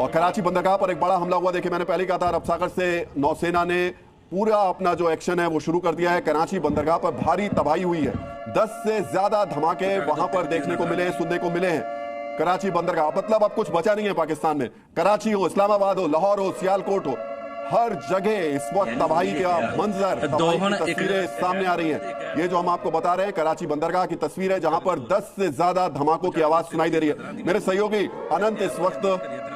और कराची बंदरगाह पर एक बड़ा हमला हुआ। देखिए मैंने पहले कहा था अरब सागर से नौसेना ने पूरा अपना जो एक्शन है वो शुरू कर दिया है। कराची बंदरगाह पर भारी तबाही हुई है। दस से ज़्यादा धमाके वहाँ पर देखने को मिले सुनने को मिले हैं। कराची बंदरगाह मतलब अब कुछ बचा नहीं है पाकिस्तान में। कराची हो इस्लामाबाद हो लाहौर हो सियालकोट हो हर जगह इस वक्त तबाही का मंजर एक- तस्वीरें सामने आ रही हैं। ये जो हम आपको बता रहे हैं कराची बंदरगाह की तस्वीर है जहाँ पर 10 से ज़्यादा धमाकों की आवाज़ सुनाई दे रही है। मेरे सहयोगी अनंत इस वक्त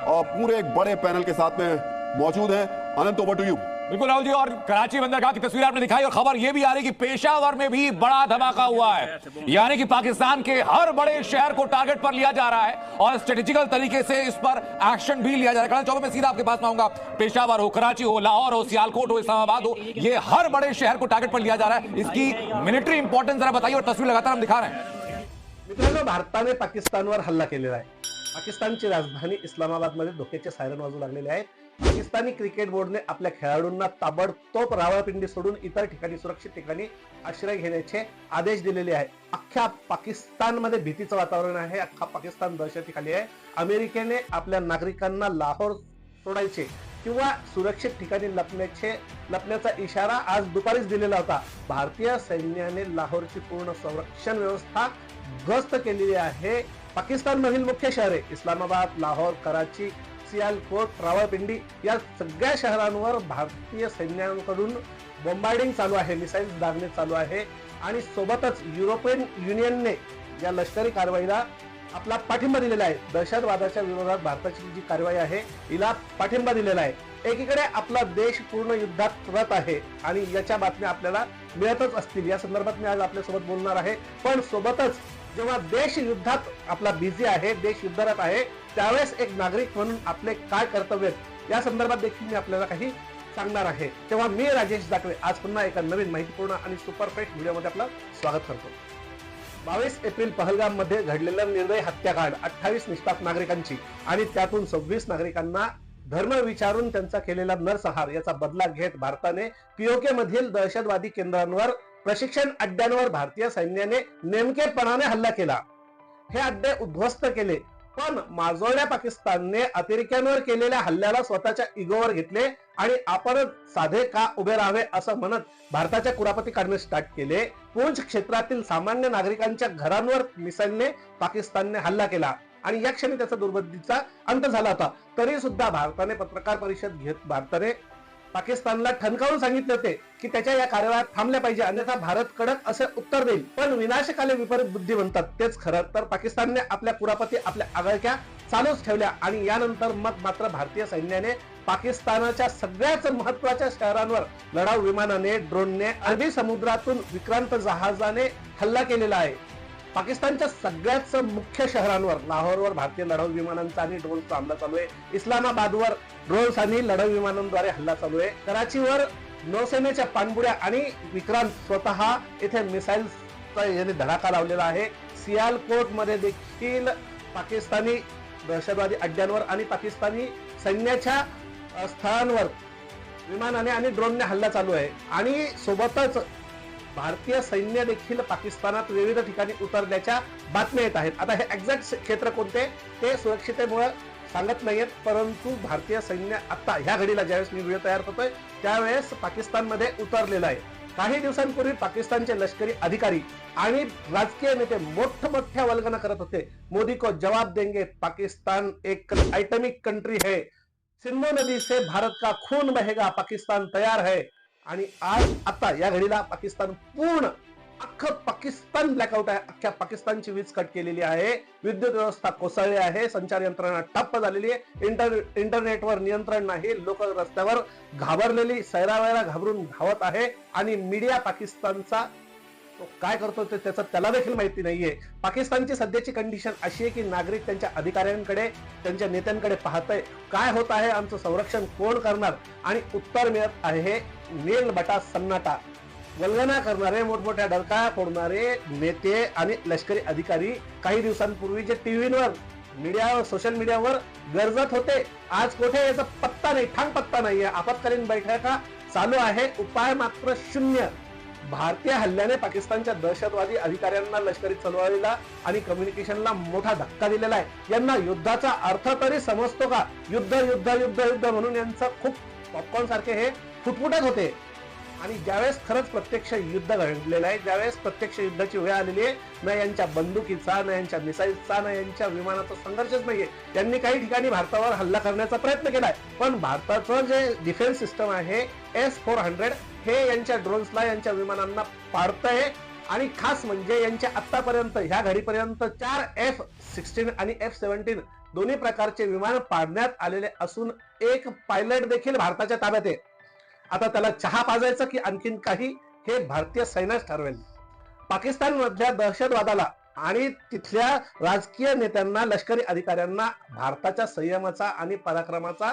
पूरे एक बड़े पैनल के साथ में मौजूद हैं। अनंत ओवर टू यू बिल्कुल राहुल जी और कराची बंदरगाह की तस्वीर आपने दिखाई और खबर यह भी आ रही कि पेशावर में भी बड़ा धमाका हुआ है। यानी कि पाकिस्तान के हर बड़े शहर को टारगेट पर लिया जा रहा है और स्ट्रेटेजिकल तरीके से इस पर एक्शन भी लिया जा रहा है। चौबे मैं सीधा आपके पास में आऊँगा। पेशावर हो कराची हो लाहौर हो सियालकोट हो इस्लामाबाद हो ये हर बड़े शहर को टारगेट पर लिया जा रहा है। इसकी मिलिट्री इंपॉर्टेंस जरा बताइए और तस्वीर लगातार हम दिखा रहे हैं। मित्रांनो भारताने पाकिस्तानवर हल्ला केलेला आहे. पाकिस्तानची राजधानी इस्लामाबादमध्ये धोक्याचे सायरन वाजू लागलेले आहेत. पाकिस्तानी क्रिकेट बोर्डने आपल्या खेळाडूंना ताबडतोब रावळपिंडी सोडून इतर ठिकाणी सुरक्षित ठिकाणी आश्रय घेण्याचे आदेश दिलेले आहे अख्ख्या पाकिस्तानमध्ये भीतीचं वातावरण आहे. अख्खा पाकिस्तान दहशतीखाली आहे. अमेरिकेने आपल्या नागरिकांना लाहोर सोडायचे किंवा सुरक्षित ठिकाणी लपण्याचे लपण्याचा इशारा आज दुपारीच दिलेला होता. भारतीय सैन्याने लाहोरची पूर्ण संरक्षण व्यवस्था गस्त केलेली आहे. पाकिस्तानमधील मुख्य शहरे इस्लामाबाद लाहोर कराची सियालकोट रावळपिंडी या सगळ्या शहरांवर भारतीय सैन्याकडून बॉम्बार्डिंग चालू आहे मिसाईल्स दागणे चालू आहे आणि सोबतच युरोपियन युनियनने या लष्करी कारवाईला आपला पाठिंबा दिलेला आहे. दहशतवादाच्या विरोधात भारताची जी कारवाई आहे हिला पाठिंबा दिलेला आहे. एकीकडे आपला देश पूर्ण युद्धात रत आहे आणि याच्या बातम्या आपल्याला मिळतच असतील. या संदर्भात मी आज आपल्यासोबत बोलणार आहे. पण सोबतच जेव्हा देश युद्धात आपला बिझी आहे देश युद्धात आहे त्यावेळेस एक नागरिक म्हणून आपले काय कर्तव्य या संदर्भात देखील मी आपल्याला काही सांगणार आहे. तेव्हा मी राजेश दाखवे आज पुन्हा एका नवीन माहितीपूर्ण आणि सुपरफेस्ट व्हिडिओमध्ये आपलं स्वागत करतो. बावीस एप्रिल पहलगाममध्ये घडलेलं निर्दय हत्याकांड अठ्ठावीस निष्पाप नागरिकांची आणि त्यातून सव्वीस नागरिकांना धर्म विचारून त्यांचा केलेला नरसंहार याचा बदला घेत भारताने पीओके मधील दहशतवादी केंद्रांवर प्रशिक्षण अड्ड्यांवर भारतीय सैन्याने नेमकेपणाने हल्ला केला. हे अड्डे उद्ध्वस्त केले पण माजोळ्या पाकिस्तानने अतिरेक्यांवर केलेल्या हल्ल्याला स्वतःच्या इगोवर घेतले आणि आपण साधे का उभे राहावे असं म्हणत भारताच्या कुरापती काढणे स्टार्ट केले. पूंछ क्षेत्रातील सामान्य नागरिकांच्या घरांवर मिसाईलने पाकिस्तानने हल्ला केला आणि या क्षणी त्याचा दुर्बुद्धीचा अंत झाला होता. तरी सुद्धा भारताने पत्रकार परिषद घेत भारताने पाकिस्तानला ठणकावून सांगितले होते की त्याच्या या कारवाया थांबल्या पाहिजे अन्यथा भारत कडक असे उत्तर देईल. पण विनाशकाले विपरीत बुद्धी म्हणतात तेच खरं. तर पाकिस्तानने आपल्या कुरापती आपल्या आगळक्या चालूच ठेवल्या आणि यानंतर मग मात्र भारतीय सैन्याने पाकिस्तानाच्या सगळ्याच महत्त्वाच्या शहरांवर लढाऊ विमानाने ड्रोनने अरबी समुद्रातून विक्रांत जहाजाने हल्ला केलेला आहे. पाकिस्तानच्या सगळ्याच मुख्य शहरांवर लाहोरवर भारतीय लढाऊ विमानांचा आणि ड्रोनचा हल्ला चालू आहे. इस्लामाबादवर ड्रोन्स आणि लढाऊ विमानांद्वारे हल्ला चालू आहे. कराचीवर नौसेनेच्या पाणबुड्या आणि विक्रांत स्वतः इथे मिसाईलचा याने धडाका लावलेला आहे. सियालकोटमध्ये देखील पाकिस्तानी दहशतवादी अड्ड्यांवर आणि पाकिस्तानी सैन्याच्या स्थळांवर विमानाने आणि ड्रोनने हल्ला चालू आहे. आणि सोबतच भारतीय सैन्य देखील पाकिस्तानात विविध ठिकाणी उतरल्याच्या बातम्या येत आहेत. आता हे एक्झॅक्ट क्षेत्र कोणते ते सुरक्षितेमुळे सांगत नाहीयेत परंतु भारतीय सैन्य आता ह्या घडीला ज्यावेळेस मी व्हिडिओ तयार करतोय त्यावेळेस पाकिस्तानमध्ये उतरलेलं आहे. काही दिवसांपूर्वी पाकिस्तानचे लष्करी अधिकारी आणि राजकीय नेते मोठमोठ्या वल्गना करत होते. मोदी को जवाब देंगे पाकिस्तान एक आयटमिक कंट्री है. सिंधू नदी से भारत का खून बहेगा पाकिस्तान तयार है. आणि आज आता या घडीला पाकिस्तान पूर्ण अख्खं पाकिस्तान ब्लॅकआउट आहे. अख्ख्या पाकिस्तानची वीज कट केलेली आहे. विद्युत व्यवस्था कोसळली आहे. संचार यंत्रणा ठप्प झालेली आहे. इंटर इंटरनेटवर नियंत्रण नाही. लोक रस्त्यावर घाबरलेली सैरावैरा घाबरून धावत आहे. आणि मीडिया पाकिस्तानचा तो काय करतो ते त्याचं त्याला देखील माहिती नाहीये. पाकिस्तानची सध्याची कंडिशन अशी आहे की नागरिक त्यांच्या अधिकाऱ्यांकडे त्यांच्या नेत्यांकडे पाहतय. काय होत आहे आमचं संरक्षण कोण करणार? आणि उत्तर मिळत आहे नेल बटा सन्नाटा. वल्गना करणारे मोठमोठ्या डरका फोडणारे नेते आणि लष्करी अधिकारी काही दिवसांपूर्वी जे टीव्हीवर मीडियावर सोशल मीडियावर गरजत होते आज कुठे याचा पत्ता नाही ठाम पत्ता नाहीये. आपत्कालीन बैठका चालू आहे. उपाय मात्र शून्य. भारतीय हल्ल्याने पाकिस्तानच्या दहशतवादी अधिकाऱ्यांना लष्करी चळवळीला आणि कम्युनिकेशनला मोठा धक्का दिलेला आहे. यांना युद्धाचा अर्थ तरी समजतो का? युद्ध युद्ध युद्ध युद्ध म्हणून यांचं खूप पॉपकॉर्न सारखे हे फुटफुटत होते. आणि ज्यावेळेस खरंच प्रत्यक्ष युद्ध घडलेलं आहे ज्यावेळेस प्रत्यक्ष युद्धाची वेळ आलेली आहे ना यांच्या बंदुकीचा ना यांच्या मिसाईलचा ना यांच्या विमानाचा संघर्षच नाहीये. त्यांनी काही ठिकाणी भारतावर हल्ला करण्याचा प्रयत्न केलाय. पण भारताचं जे डिफेन्स सिस्टम आहे एस फोर हंड्रेड हे यांच्या ड्रोन्सला यांच्या विमानांना पाडतंय. आणि खास म्हणजे यांच्या आतापर्यंत ह्या घडीपर्यंत चार एफ सिक्स्टीन आणि एफ सेव्हन्टीन दोन्ही प्रकारचे विमान पाडण्यात आलेले असून एक पायलट देखील भारताच्या ताब्यात आहे. आता त्याला चहा पाजायचं की आणखीन काही हे भारतीय सैन्यच ठरवेल. पाकिस्तान मधल्या दहशतवादाला आणि तिथल्या राजकीय नेत्यांना लष्करी अधिकाऱ्यांना भारताच्या संयमाचा आणि पराक्रमाचा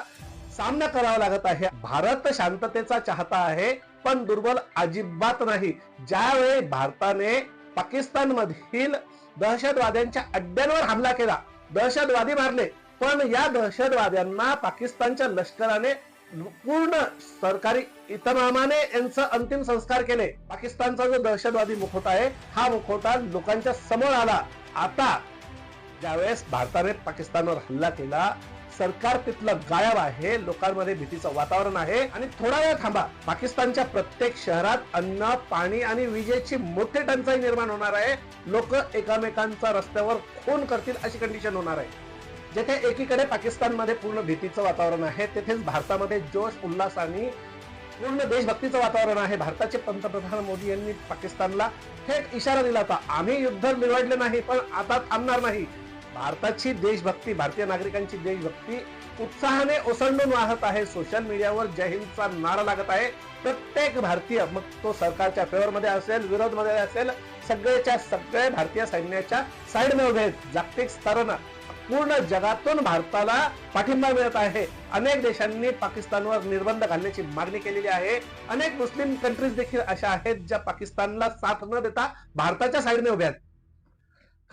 सामना करावा लागत आहे. भारत शांततेचा चाहता आहे. पण दुर्बल अजिबात नाही. ज्यावेळी भारताने पाकिस्तान मधील दहशतवाद्यांच्या अड्ड्यांवर हमला केला दहशतवादी मारले पण या दहशतवाद्यांना पाकिस्तानच्या लष्कराने पूर्ण सरकारी इतमामाने यांचं अंतिम संस्कार केले. पाकिस्तानचा जो दहशतवादी मुखवटा आहे हा मुखवटा लोकांच्या समोर आला. आता ज्यावेळेस भारताने पाकिस्तानवर हल्ला केला सरकार तिथलं गायब आहे लोकांमध्ये भीतीचं वातावरण आहे. आणि थोडा वेळ थांबा. पाकिस्तानच्या प्रत्येक शहरात अन्न पाणी आणि विजेची मोठी टंचाई निर्माण होणार आहे. लोक एकामेकांचा रस्त्यावर खून करतील अशी कंडिशन होणार आहे. जेथे एकीकडे पाकिस्तानमध्ये पूर्ण भीतीचं वातावरण आहे तेथेच भारतामध्ये जोश उल्हास आणि पूर्ण देशभक्तीचं वातावरण आहे. भारताचे पंतप्रधान मोदी यांनी पाकिस्तानला थेट इशारा दिला होता. आम्ही युद्ध निवडले नाही पण आता थांबणार नाही. भारताची देशभक्ती भारतीय नागरिकांची देशभक्ती उत्साहाने ओसंडून वाहत आहे. सोशल मीडियावर जय हिंदचा नारा लागत आहे. प्रत्येक भारतीय मग तो सरकारच्या फेवर मध्ये असेल विरोधमध्ये असेल सगळेच्या सगळे भारतीय सैन्याच्या साईडने उभे आहेत. जागतिक स्तरानं पूर्ण जगातून भारताला पाठिंबा मिळत आहे. अनेक देशांनी पाकिस्तानवर निर्बंध घालण्याची मागणी केलेली आहे. अनेक मुस्लिम कंट्रीज देखील अशा आहेत ज्या पाकिस्तानला साथ न देता भारताच्या साईडने उभ्या आहेत.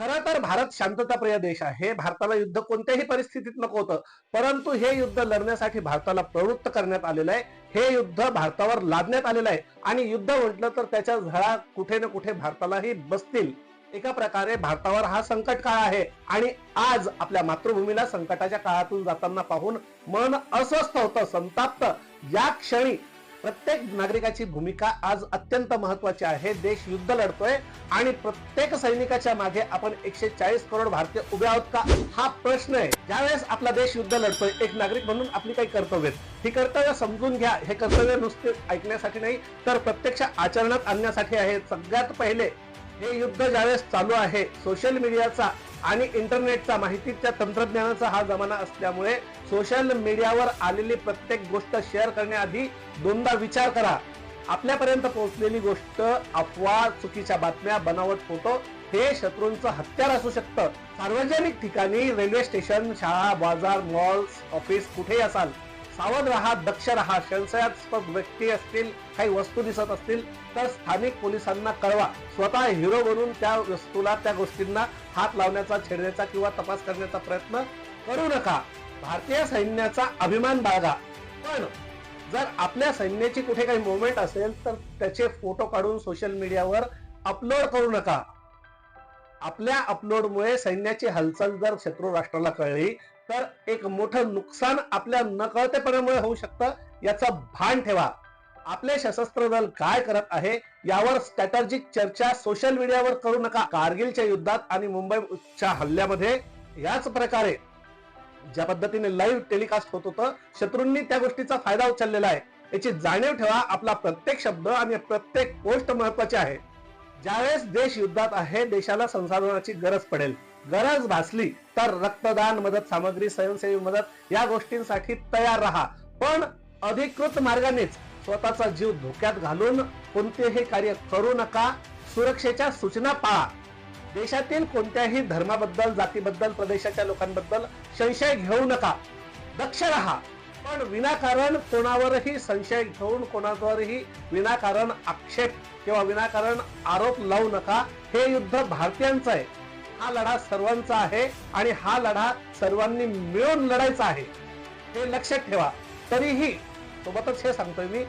खरं तर भारत शांतताप्रिय देश आहे. भारताला युद्ध कोणत्याही परिस्थितीत नको होतं. परंतु हे युद्ध लढण्यासाठी भारताला प्रवृत्त करण्यात आलेलं आहे. हे युद्ध भारतावर लादण्यात आलेलं आहे. आणि युद्ध म्हटलं तर त्याच्या झळा कुठे ना कुठे भारतालाही बसतील. एका प्रकारे भारतावर हा संकट काळ आहे. आणि आज आपल्या मातृभूमीला संकटाच्या काळातून जाताना पाहून मन अस्वस्थ होतं संताप्त. या क्षणी प्रत्येक नागरिकाची भूमिका आज अत्यंत महत्वाची आहे. देश युद्ध लढतोय आणि प्रत्येक सैनिकाच्या मागे आपण एकशे चाळीस करोड भारतीय उभे आहोत का? हा प्रश्न आहे. ज्यावेळेस आपला देश युद्ध लढतोय एक नागरिक म्हणून आपली काही कर्तव्य. ही कर्तव्य समजून घ्या. हे कर्तव्य नुसते ऐकण्यासाठी नाही तर प्रत्यक्ष आचरणात आणण्यासाठी आहे. सगळ्यात पहिले हे युद्ध ज्यावेळेस चालू आहे सोशल मीडियाचा आणि इंटरनेटचा माहितीच्या तंत्रज्ञानाचा हा जमाना असल्यामुळे सोशल मीडियावर आलेली प्रत्येक गोष्ट शेअर करण्याआधी दोनदा विचार करा. आपल्यापर्यंत पोहोचलेली गोष्ट अफवा चुकीच्या बातम्या बनावट फोटो हे शत्रूंचं हत्यार असू शकतं. सार्वजनिक ठिकाणी रेल्वे स्टेशन शाळा बाजार मॉल्स ऑफिस कुठेही असाल सावध राहा दक्ष राहा. संशयास्पद व्यक्ती असतील काही वस्तू दिसत असतील तर स्थानिक पोलिसांना कळवा. स्वतः हिरो बनून त्या वस्तूला त्या गोष्टींना हात लावण्याचा छेडण्याचा किंवा तपास करण्याचा प्रयत्न करू नका. भारतीय सैन्याचा अभिमान बाळगा. पण जर आपल्या सैन्याची कुठे काही मुवमेंट असेल तर त्याचे फोटो काढून सोशल मीडियावर अपलोड करू नका. आपल्या अपलोडमुळे सैन्याची हालचाल जर शत्रू राष्ट्राला कळली तर एक मोठं नुकसान आपल्या नकळतेपणामुळे होऊ शकतं याचं भान ठेवा. आपले सशस्त्र दल काय करत आहे यावर स्ट्रॅटर्जिक चर्चा सोशल मीडियावर करू नका. कारगिलच्या युद्धात आणि मुंबईच्या हल्ल्यामध्ये याच प्रकारे. ज्या पद्धतीने लाईव्ह टेलिकास्ट होत होतं शत्रूंनी त्या गोष्टीचा फायदा उचललेला आहे. याची जाणीव ठेवा आपला प्रत्येक शब्द आणि प्रत्येक गोष्ट महत्वाची आहे. ज्यावेळेस देश युद्धात आहे देशाला संसाधनाची गरज पडेल. गरज भासली तर रक्तदान मदत सामग्री स्वयंसेवी मदत या गोष्टींसाठी तयार राहा. पण अधिकृत मार्गानेच स्वतःचा जीव धोक्यात घालून कोणतेही कार्य करू नका. सुरक्षेच्या सूचना पाळा. देशातील कोणत्याही धर्माबद्दल जातीबद्दल प्रदेशाच्या लोकांबद्दल संशय घेऊ नका. दक्ष राहा. पण विनाकारण कोणावरही संशय घेऊन कोणावरही विनाकारण आक्षेप किंवा विनाकारण आरोप लावू नका. हे युद्ध भारतीयांचं आहे. हा लढा सर्वांचा आहे आणि हा लढा सर्वांनी मिळून लढायचा आहे. हे लक्षात ठेवा. तरीही सोबतच हे सांगतोय मी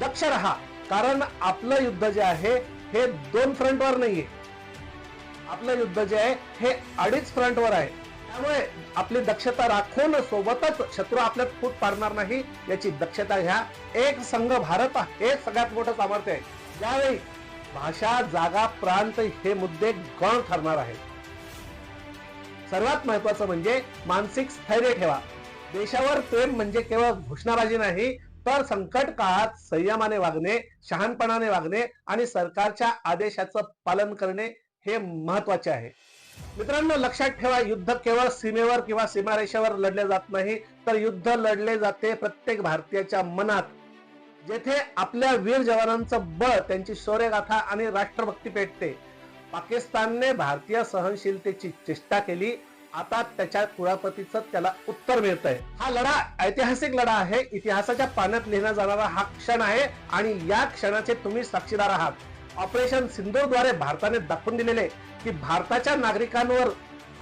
दक्ष राहा. कारण आपलं युद्ध जे आहे हे दोन फ्रंटवर नाहीये. आपलं युद्ध जे आहे हे अडीच फ्रंटवर आहे. त्यामुळे आपली दक्षता राखून सोबतच शत्रू आपल्यात फूट पाडणार नाही याची दक्षता घ्या. एक संघ भारत हे सगळ्यात मोठं सामर्थ्य आहे. यावेळी भाषा जागा प्रांत हे मुद्दे गण ठरणार आहेत. सर्वात महत्वाचं म्हणजे मानसिक स्थैर्य ठेवा. देशावर प्रेम म्हणजे केवळ घोषणाबाजी नाही तर संकट काळात संयमाने वागणे शहाणपणाने वागणे आणि सरकारच्या आदेशाचं पालन करणे हे महत्त्वाचे आहे. मित्रांनो लक्षात ठेवा युद्ध केवळ सीमेवर किंवा सीमारेषेवर लढले जात नाही तर युद्ध लढले जाते प्रत्येक भारतीयाच्या मनात. जेथे आपल्या वीर जवानांचं बळ त्यांची शौर्यगाथा आणि राष्ट्रभक्ती पेटते. पाकिस्तानने भारतीय सहनशीलतेची चेष्टा केली आता त्याच्या कुळापतीचं त्याला उत्तर मिळतंय. हा लढा ऐतिहासिक लढा आहे इतिहासाच्या पाण्यात लिहिला जाणारा हा क्षण आहे आणि या क्षणाचे तुम्ही साक्षीदार आहात. ऑपरेशन सिंधूरद्वारे भारताने दाखवून दिलेले की भारताच्या नागरिकांवर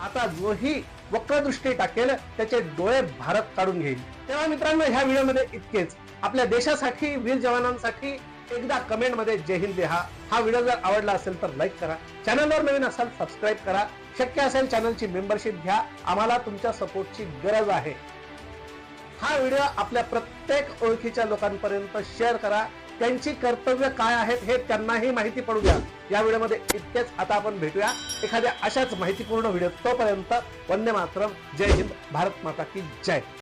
आता जोही वक्रदृष्टी टाकेल त्याचे डोळे भारत काढून घेईल. तेव्हा मित्रांनो ह्या व्हिडिओमध्ये इतकेच. आपल्या देशासाठी वीर जवानांसाठी एकदा कमेंटमध्ये जय हिंद लिहा. हा व्हिडिओ जर आवडला असेल तर लाईक करा. चॅनलवर नवीन असाल सबस्क्राईब करा. शक्य असेल चॅनलची मेंबरशिप घ्या. आम्हाला तुमच्या सपोर्टची गरज आहे. हा व्हिडिओ आपल्या प्रत्येक ओळखीच्या लोकांपर्यंत शेअर करा. त्यांची कर्तव्य काय आहेत हे त्यांनाही माहिती पडू द्या या व्हिडिओमध्ये इतकेच. आता आपण भेटूया एखाद्या अशाच माहितीपूर्ण व्हिडिओ तोपर्यंत वंदे मातरम. जय हिंद. भारत माता की जय.